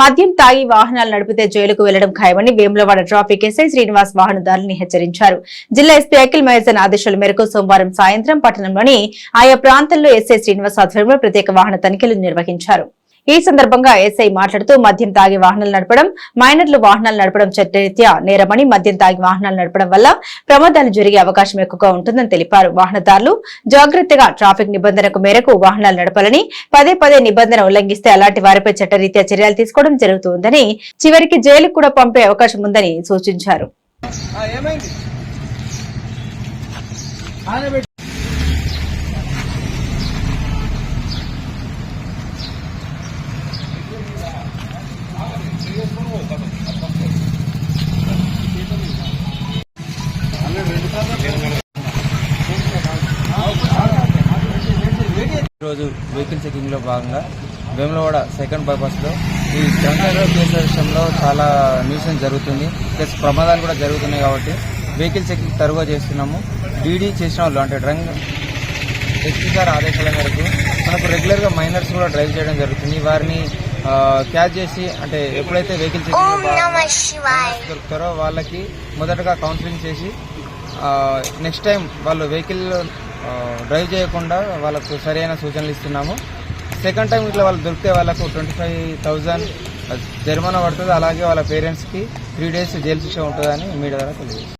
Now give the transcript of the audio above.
మద్యం తాగి వాహనాలు నడిపితే జైలుకు వెళ్ళడం ఖాయమని వేములవాడ ట్రాఫిక్ ఎస్ఐ శ్రీనివాస్ వాహనదారులను హెచ్చరించారు. జిల్లా ఎస్పీ అఖిల్ మహేజన్ ఆదేశాల మేరకు సోమవారం సాయంత్రం పట్టణంలోని ఆయా ప్రాంతాల్లో ఎస్ఐ శ్రీనివాస్ ఆధ్వర్యంలో ప్రత్యేక వాహన తనిఖీలు నిర్వహించారు. ఈ సందర్భంగా ఎస్ఐ మాట్లాడుతూ మద్యం తాగి వాహనాలు నడపడం మైనర్లు వాహనాలు నడపడం చట్టరీత్యా నేరమని మద్యం తాగి వాహనాలు నడపడం వల్ల ప్రమాదాలు జరిగే అవకాశం ఎక్కువగా ఉంటుందని తెలిపారు. వాహనదారులు జాగ్రత్తగా ట్రాఫిక్ నిబంధనకు మేరకు వాహనాలు నడపాలని పదే పదే నిబంధన ఉల్లంఘిస్తే అలాంటి వారిపై చట్టరీత్యా చర్యలు తీసుకోవడం జరుగుతుందని చివరికి జైలుకు కూడా పంపే అవకాశం ఉందని సూచించారు. ఈరోజు వెహికల్ చెకింగ్లో భాగంగా వేములవాడ సెకండ్ బైపాస్లో ఈ డ్రంకర్ కేసుల విషయంలో చాలా న్యూసెన్స్ జరుగుతుంది. ప్లస్ ప్రమాదాలు కూడా జరుగుతున్నాయి కాబట్టి వెహికల్ చెకింగ్ తరుగా చేస్తున్నాము. డీడీ చేసిన వాళ్ళు అంటే డ్రంక్ ఎస్పీ గారి ఆదేశాల మేరకు మనకు రెగ్యులర్గా మైనర్స్ కూడా డ్రైవ్ చేయడం జరుగుతుంది. వారిని క్యాచ్ చేసి అంటే ఎప్పుడైతే వెహికల్ చెకింగ్ దొరుకుతారో వాళ్ళకి మొదటగా కౌన్సిలింగ్ చేసి నెక్స్ట్ టైం వాళ్ళు వెహికల్ డ్రైవ్ చేయకుండా వాళ్ళకు సరైన సూచనలు ఇస్తున్నాము. సెకండ్ టైం ఇట్లా వాళ్ళు దొరికితే వాళ్ళకు ట్వంటీ ఫైవ్ థౌజండ్ జరిమానా పడుతుంది. అలాగే వాళ్ళ పేరెంట్స్కి త్రీ డేస్ జైలు శిక్ష ఉంటుందని మీడియా ద్వారా తెలియజేస్తుంది.